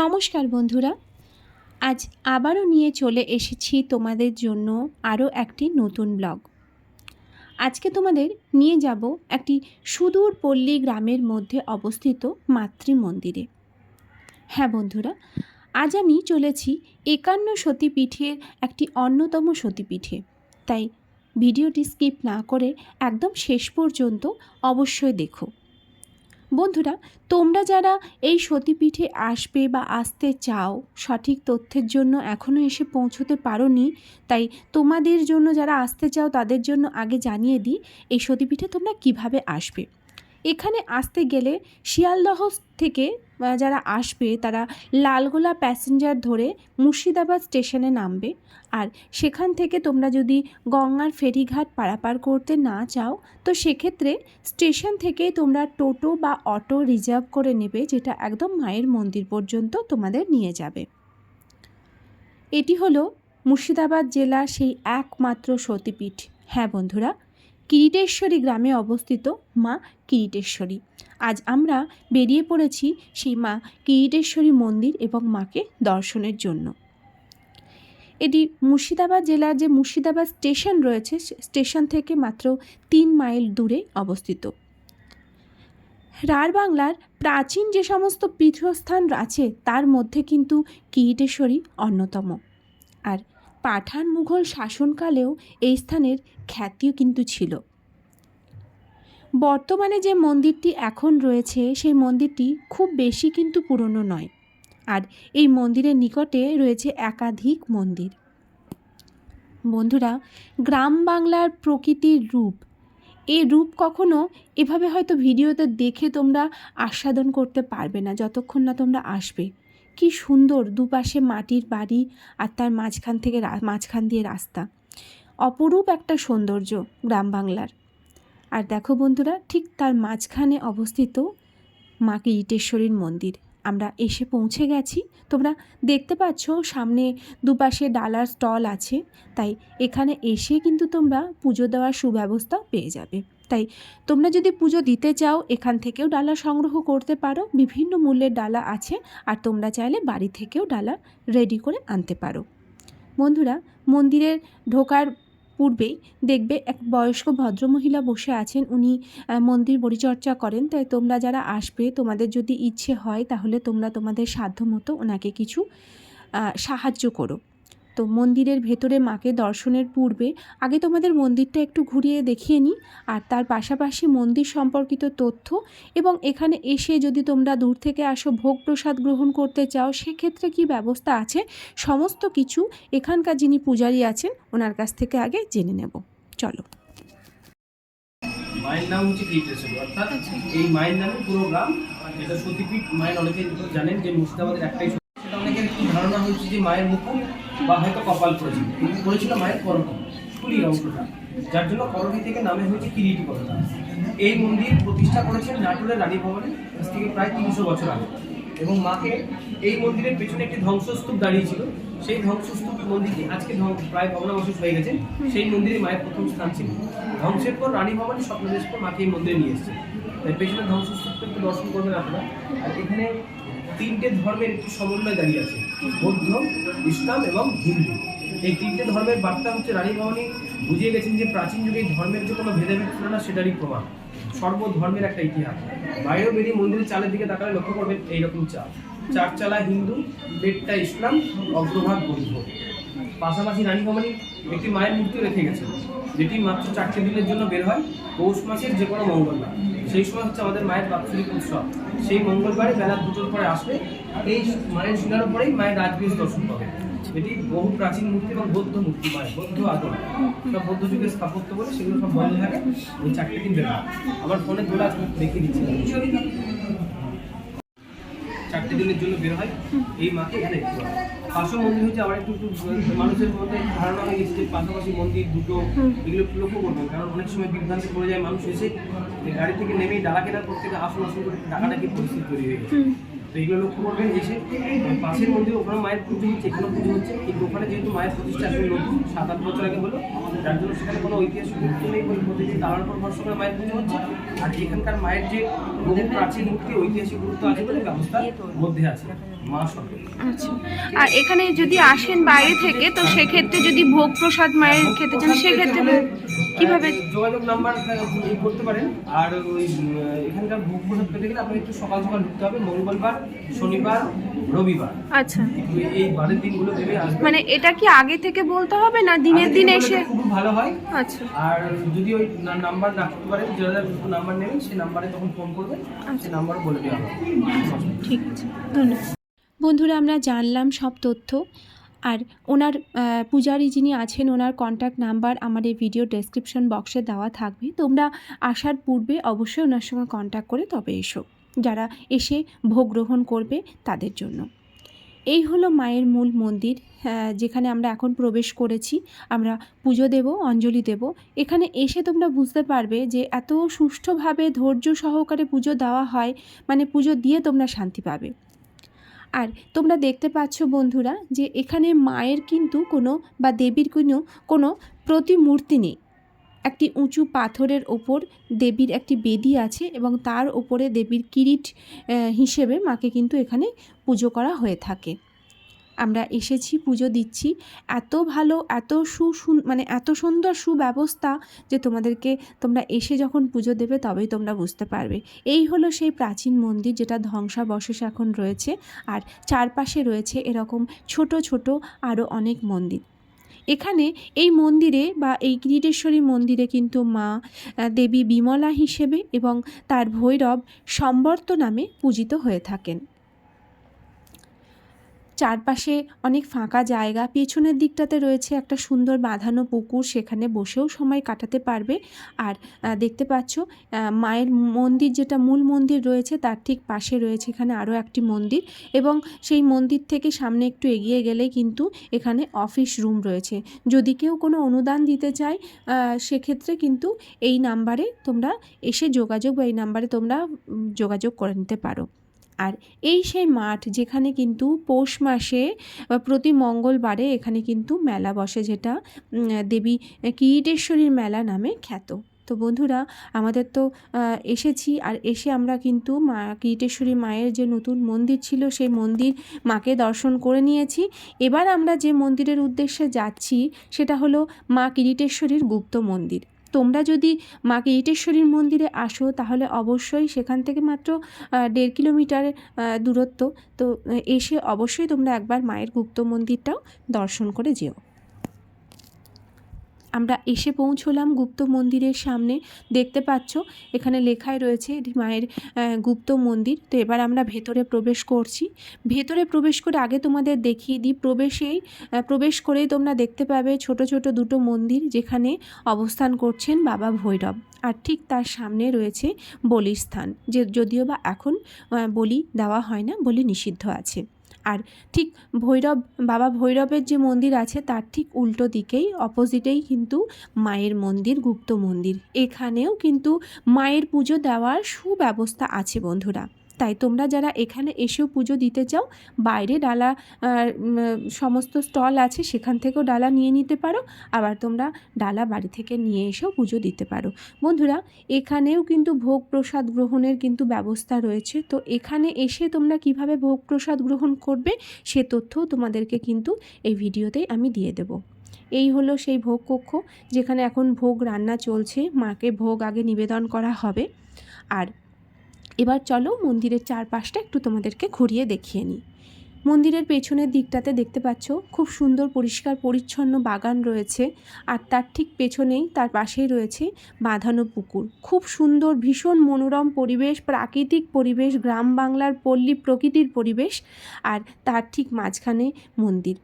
নমস্কার বন্ধুরা, আজ আবারও নিয়ে চলে এসেছি তোমাদের জন্য আরও একটি নতুন ব্লগ। আজকে তোমাদের নিয়ে যাব একটি সুদূর পল্লী গ্রামের মধ্যে অবস্থিত মাতৃ মন্দিরে। হ্যাঁ বন্ধুরা, আজ আমি চলেছি একান্ন সতীপীঠের একটি অন্যতম সতীপীঠে। তাই ভিডিওটি স্কিপ না করে একদম শেষ পর্যন্ত অবশ্যই দেখো। বন্ধুরা, তোমরা যারা এই সতীপীঠে আসবে বা আসতে চাও, সঠিক তথ্যের জন্য এখনও এসে পৌঁছতে পারোনি, তাই তোমাদের জন্য যারা আসতে চাও তাদের জন্য আগে জানিয়ে দিই, এই সতীপীঠে তোমরা কীভাবে আসবে। এখানে আসতে গেলে শিয়ালদহ থেকে যারা আসবে, তারা লালগোলা প্যাসেঞ্জার ধরে মুর্শিদাবাদ স্টেশনে নামবে। আর সেখান থেকে তোমরা যদি গঙ্গার ফেরিঘাট পারাপার করতে না চাও, তো সেক্ষেত্রে স্টেশন থেকে তোমরা টোটো বা অটো রিজার্ভ করে নেবে, যেটা একদম মায়ের মন্দির পর্যন্ত তোমাদের নিয়ে যাবে। এটি হলো মুর্শিদাবাদ জেলার সেই একমাত্র সতীপীঠ। হ্যাঁ বন্ধুরা কিরিটেশ্বরী গ্রামে অবস্থিত মা কিরিটেশ্বরী। আজ আমরা বেরিয়ে পড়েছি সেই মা কিরিটেশ্বরী মন্দির এবং মাকে দর্শনের জন্য। এটি মুর্শিদাবাদ জেলার যে মুর্শিদাবাদ স্টেশন রয়েছে স্টেশন থেকে মাত্র তিন মাইল দূরে অবস্থিত। রাঢ় বাংলার প্রাচীন যে সমস্ত পীঠস্থান আছে, তার মধ্যে কিন্তু কিরিটেশ্বরী অন্যতম। আর পাঠান মুঘল শাসনকালেও এই স্থানের খ্যাতিও কিন্তু ছিল। বর্তমানে যে মন্দিরটি এখন রয়েছে, সেই মন্দিরটি খুব বেশি কিন্তু পুরনো নয়। আর এই মন্দিরের নিকটে রয়েছে একাধিক মন্দির। বন্ধুরা, গ্রাম বাংলার প্রকৃতির রূপ। এই রূপ কখনো এভাবে হয়তো ভিডিওতে দেখে তোমরা আস্বাদন করতে পারবে না, যতক্ষণ না তোমরা আসবে। কি সুন্দর দুপাশে মাটির বাড়ি আর তার মাঝখান থেকে মাঝখান দিয়ে রাস্তা। অপরূপ একটা সৌন্দর্য গ্রাম বাংলার। আর দেখো বন্ধুরা, ঠিক তার মাঝখানে অবস্থিত মাকে ইটেশ্বরীর মন্দির। আমরা এসে পৌঁছে গেছি। তোমরা দেখতে পাচ্ছ, সামনে দুপাশে ডালার স্টল আছে। তাই এখানে এসে কিন্তু তোমরা পুজো দেওয়ার সুব্যবস্থা পেয়ে যাবে। তাই তোমরা যদি পুজো দিতে চাও, এখান থেকেও ডালা সংগ্রহ করতে পারো। বিভিন্ন মূল্যের ডালা আছে আর তোমরা চাইলে বাড়ি থেকেও ডালা রেডি করে আনতে পারো। বন্ধুরা মন্দিরের ঢোকার পূর্বেই দেখবে এক বয়স্ক ভদ্রমহিলা বসে আছেন। উনি মন্দির পরিচর্যা করেন। তাই তোমরা যারা আসবে, তোমাদের যদি ইচ্ছে হয়, তাহলে তোমরা তোমাদের সাধ্য মতো ওনাকে কিছু সাহায্য করো। তো মন্দিরের ভেতরে মাকে দর্শনের পূর্বে আগে তোমাদের মন্দিরটা একটু ঘুরিয়ে দেখিয়ে নিই। আর তার পাশাপাশি মন্দির সম্পর্কিত তথ্য এবং এখানে এসে যদি তোমরা দূর থেকে আসো ভোগ প্রসাদ গ্রহণ করতে চাও সেক্ষেত্রে কি ব্যবস্থা আছে? সমস্ত কিছু এখানকার যিনি পূজারী আছেন ওনার কাছ থেকে আগে জেনে নেব। চলো। মায়ের নাম হচ্ছে কীর্তেশ্বরী অর্থাৎ এই মায়ের নামে পুরো গ্রাম যেটা সতীপীঠ মায়ের অনেকে জানেন যে মুর্শিদাবাদের একটাই সেটা অনেকের ধারণা হচ্ছে যে মায়ের মুকুট বা হয়তো কপাল করেছিল কিন্তু করেছিল মায়ের করণী ফুলির অংশটা যার জন্য করণী থেকে নামে হয়েছে কিরিটি কথা এই মন্দির প্রতিষ্ঠা করেছেন নাটোরের রানী ভবনে, আজ থেকে প্রায় তিনশো বছর আগে। এবং মাকে এই মন্দিরের পেছনে একটি ধ্বংসস্তূপ দাঁড়িয়ে ছিল সেই ধ্বংসস্তূপ মন্দিরটি আজকে প্রায় ভগ্নাবশেষ হয়ে গেছে। সেই মন্দিরে মায়ের প্রথম স্থান ছিল। ধ্বংসের পর রানী ভবানী স্বপ্নদেশ পর মাকে এই মন্দিরে নিয়ে এসেছে। তাই পেছনে ধ্বংসস্তূপটা একটু দর্শন করবেন আপনারা। আর এখানে তিনটে ধর্মের একটি সমন্বয় দাঁড়িয়ে আছে, বৌদ্ধ, ইসলাম এবং হিন্দু। এই তিনটে ধর্মের বার্তা হচ্ছে রানী ভবানী বুঝিয়ে গেছেন যে প্রাচীন যুগে ধর্মের যে কোনো ভেদাভেদ ছিল না, সেটারই প্রমাণ। সর্বধর্মের একটা ইতিহাস। বাইরেও বেরিয়ে মন্দিরের চালের দিকে তাকালে লক্ষ্য করবেন এইরকম চাল। চার চালা হিন্দু পেটটা ইসলাম, অগ্রভাগ বৌদ্ধ। পাশাপাশি রানী ভবানী একটি মায়ের মূর্তি রেখে গেছেন, যেটি মাত্র চারটে দিনের জন্য বের হয়, পৌষ মাসের যে কোনো মঙ্গলবার। সেই সময় হচ্ছে আমাদের মায়ের বাৎসরিক উৎসব। সেই মঙ্গলবারে বেলা দুটোর পরে আসবে। এই মায়ের শিলার পরেই মায়ের রাজবীজ দর্শন পাবে এটি বহু প্রাচীন মূর্তি এবং বৌদ্ধ মূর্তি মায়ের বৌদ্ধ আদর সব বৌদ্ধ যুগের স্থাপত্য বলে সেগুলো সব বন্ধ থাকে। ওই চারটে দিন বেলা। আমার ফোনে দোলা দেখে দেখিয়ে দিচ্ছি। দিনের জন্য বের হয়। এই মাকে এখানে দেখতে পাবে পাশো মন্দির হচ্ছে আবার একটু মানুষের মধ্যে ধারণা হয়ে গেছে যে পাশাপাশি মন্দির, দুটো, এগুলো লক্ষ্য করবেন কারণ অনেক সময় বিভ্রান্তি পড়ে যায় মানুষ এসে গাড়ি থেকে নেমেই ডাকা কেনার পর থেকে আসন আসন করে টাকাটাকি পরিস্থিতি তৈরি হয়ে গেছে। তো এগুলো লক্ষ্য করবেন এসে পাশের মন্দির ওখানে মায়ের পুজো হচ্ছে এখানেও পুজো হচ্ছে। কিন্তু ওখানে যেহেতু মায়ের প্রতিষ্ঠা আসলে নতুন সাত আট বছর আগে হলো যার জন্য সেখানে কোনো ঐতিহাসিক গুরুত্ব নেই কোনো প্রতিদিন দাঁড়ানোর পর ভরসা করে মায়ের পুজো হচ্ছে। আর এখানকার মায়ের যে বহু প্রাচীন মূর্তি ঐতিহাসিক গুরুত্ব আছে বলে ব্যবস্থার মধ্যে আছে মা আচ্ছা। আর এখানে যদি আসেন বাইরে থেকে তো সেক্ষেত্রে যদি ভোগ প্রসাদ মায়ের খেতে চান সেক্ষেত্রে কীভাবে? যোগাযোগ নাম্বার করতে পারেন। আর ওই এখানকার ভোগ প্রসাদ পেতে গেলে আপনাকে একটু সকাল সকাল ঢুকতে হবে। মঙ্গলবার শনিবার রবিবার। আচ্ছা। এই- বারের দিনগুলো আসবে মানে এটা কি আগে থেকে বলতে হবে না দিনের দিন এসে? খুব ভালো হয়। আচ্ছা। আর যদি ওই না- নাম্বার রাখতে পারেন যারা নাম্বার নেবেন সেই নাম্বারে তখন ফোন করবেন। সেই নাম্বার বলে দেওয়া হবে। ঠিক আছে। ধন্যবাদ। বন্ধুরা আমরা জানলাম সব তথ্য। আর ওনার পূজারী যিনি আছেন, ওনার কন্ট্যাক্ট নাম্বার আমার এই ভিডিও ডেসক্রিপশন বক্সে দেওয়া থাকবে। তোমরা আসার পূর্বে অবশ্যই ওনার সঙ্গে কন্ট্যাক্ট করে তবে এসো। যারা এসে ভোগ গ্রহণ করবে তাদের জন্য। এই হলো মায়ের মূল মন্দির যেখানে আমরা এখন প্রবেশ করেছি। আমরা পুজো দেব, অঞ্জলি দেব। এখানে এসে তোমরা বুঝতে পারবে যে এত সুষ্ঠুভাবে ধৈর্য সহকারে পুজো দেওয়া হয় মানে পুজো দিয়ে তোমরা শান্তি পাবে। আর তোমরা দেখতে পাচ্ছ বন্ধুরা যে এখানে মায়ের কিন্তু কোনো বা দেবীর কোনো কোনো প্রতিমূর্তি নেই। একটি উঁচু পাথরের ওপর দেবীর একটি বেদি আছে এবং তার ওপরে দেবীর কিরিট হিসেবে মাকে কিন্তু এখানে পুজো করা হয়ে থাকে। আমরা এসেছি, পুজো দিচ্ছি। এত ভালো, এত সু মানে এত সুন্দর সুব্যবস্থা যে তোমাদেরকে তোমরা এসে যখন পুজো দেবে তবেই তোমরা বুঝতে পারবে। এই হলো সেই প্রাচীন মন্দির যেটা ধ্বংসাবশেষ এখন রয়েছে আর চারপাশে রয়েছে এরকম ছোট ছোট আরও অনেক মন্দির। এখানে এই মন্দিরে বা এই কিরিটেশ্বরী মন্দিরে কিন্তু মা দেবী বিমলা হিসেবে এবং তার ভৈরব সম্বর্ত নামে পূজিত হয়ে থাকেন। চারপাশে অনেক ফাঁকা জায়গা, পেছনের দিকটাতে রয়েছে একটা সুন্দর বাঁধানো পুকুর, সেখানে বসেও সময় কাটাতে পারবে। আর দেখতে পাচ্ছ মায়ের মন্দির যেটা মূল মন্দির রয়েছে, তার ঠিক পাশে রয়েছে এখানে আরও একটি মন্দির এবং সেই মন্দির থেকে সামনে একটু এগিয়ে গেলেই কিন্তু এখানে অফিস রুম রয়েছে। যদি কেউ কোনো অনুদান দিতে চায় সেক্ষেত্রে কিন্তু এই নাম্বারে তোমরা এসে যোগাযোগ বা এই নাম্বারে তোমরা যোগাযোগ করে নিতে পারো। আর এই সেই মাঠ যেখানে কিন্তু পৌষ মাসে আহ, প্রতি মঙ্গলবারে এখানে কিন্তু মেলা বসে যেটা দেবী কিরিটেশ্বরীর মেলা নামে খ্যাত। তো বন্ধুরা আমাদের তো এসেছি আর এসে আমরা কিন্তু মা কিরিটেশ্বরী মায়ের যে নতুন মন্দির ছিল সেই মন্দির মাকে দর্শন করে নিয়েছি। এবার আমরা যে মন্দিরের উদ্দেশ্যে যাচ্ছি সেটা হলো মা কিরিটেশ্বরীর গুপ্ত মন্দির। তোমরা যদি মাকে ইটেশ্বরীর মন্দিরে আসো, তাহলে অবশ্যই সেখান থেকে মাত্র দেড় কিলোমিটার দূরত্ব। তো এসে অবশ্যই তোমরা একবার মায়ের গুপ্ত মন্দিরটাও দর্শন করে যেও। আমরা এসে পৌঁছলাম গুপ্ত মন্দিরের সামনে। দেখতে পাচ্ছ, এখানে লেখায় রয়েছে এটি মায়ের গুপ্ত মন্দির। তো এবার আমরা ভেতরে প্রবেশ করছি। ভেতরে প্রবেশ করে আগে তোমাদের দেখিয়ে দিই। প্রবেশেই প্রবেশ করেই তোমরা দেখতে পাবে ছোট ছোট দুটো মন্দির যেখানে অবস্থান করছেন বাবা ভৈরব। আর ঠিক তার সামনে রয়েছে বলির স্থান, যে যদিও বা এখন বলি দেওয়া হয় না, বলি নিষিদ্ধ আছে। আর ঠিক ভৈরব, বাবা ভৈরবের যে মন্দির আছে তার ঠিক উল্টো দিকেই, অপোজিটেই কিন্তু মায়ের মন্দির, গুপ্ত মন্দির। এখানেও কিন্তু মায়ের পুজো দেওয়ার সুব্যবস্থা আছে বন্ধুরা। তাই তোমরা যারা এখানে এসেও পুজো দিতে চাও, বাইরে ডালা সমস্ত স্টল আছে, সেখান থেকেও ডালা নিয়ে নিতে পারো। আবার তোমরা ডালা বাড়ি থেকে নিয়ে এসেও পুজো দিতে পারো। বন্ধুরা, এখানেও কিন্তু ভোগ প্রসাদ গ্রহণের কিন্তু ব্যবস্থা রয়েছে। তো এখানে এসে তোমরা কীভাবে ভোগ প্রসাদ গ্রহণ করবে, সে তথ্যও তোমাদেরকে কিন্তু এই ভিডিওতেই আমি দিয়ে দেব। এই হলো সেই ভোগ কক্ষ, যেখানে এখন ভোগ রান্না চলছে। মাকে ভোগ আগে নিবেদন করা হবে। আর এবার চলো মন্দিরের চারপাশটা একটু তোমাদেরকে ঘুরিয়ে দেখিয়ে নিই। মন্দিরের পেছনের দিকটাতে দেখতে পাচ্ছ, খুব সুন্দর, পরিষ্কার, পরিচ্ছন্ন বাগান রয়েছে। আর তার ঠিক পেছনেই, তার পাশেই রয়েছে বাঁধানো পুকুর। খুব সুন্দর, ভীষণ মনোরম পরিবেশ, প্রাকৃতিক পরিবেশ, গ্রাম বাংলার পল্লী, প্রকৃতির পরিবেশ। আর তার ঠিক মাঝখানে মন্দির।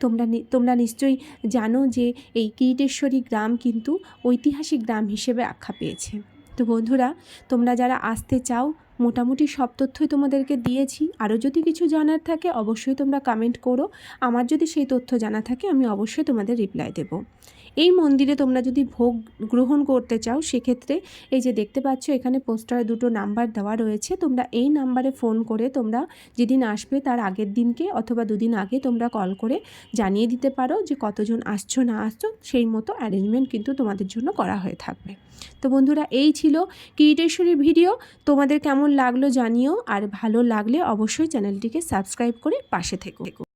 তোমরা তোমরা নিশ্চয়ই জানো যে এই কিরিটেশ্বরী গ্রাম কিন্তু ঐতিহাসিক গ্রাম হিসেবে আখ্যা পেয়েছে। তো বন্ধুরা, তোমরা যারা আসতে চাও, মোটামুটি সব তথ্যই তোমাদেরকে দিয়েছি। আরও যদি কিছু জানার থাকে, অবশ্যই তোমরা কমেন্ট করো। আমার যদি সেই তথ্য জানা থাকে, আমি অবশ্যই তোমাদের রিপ্লাই দেব। এই মন্দিরে তোমরা যদি ভোগ গ্রহণ করতে চাও, সেক্ষেত্রে এই যে দেখতে পাচ্ছ, এখানে পোস্টারে দুটো নাম্বার দেওয়া রয়েছে। তোমরা এই নাম্বারে ফোন করে তোমরা যেদিন আসবে তার আগের দিনকে অথবা দুদিন আগে তোমরা কল করে জানিয়ে দিতে পারো যে কতজন আসছো, না আসছো। সেই মতো অ্যারেঞ্জমেন্ট কিন্তু তোমাদের জন্য করা হয়ে থাকবে। তো বন্ধুরা, এই ছিল কিরিটেশ্বরীর ভিডিও। তোমাদের কেমন লাগল জানিও। আর ভালো লাগলে অবশ্যই চ্যানেলটিকে সাবস্ক্রাইব করে পাশে থেকো।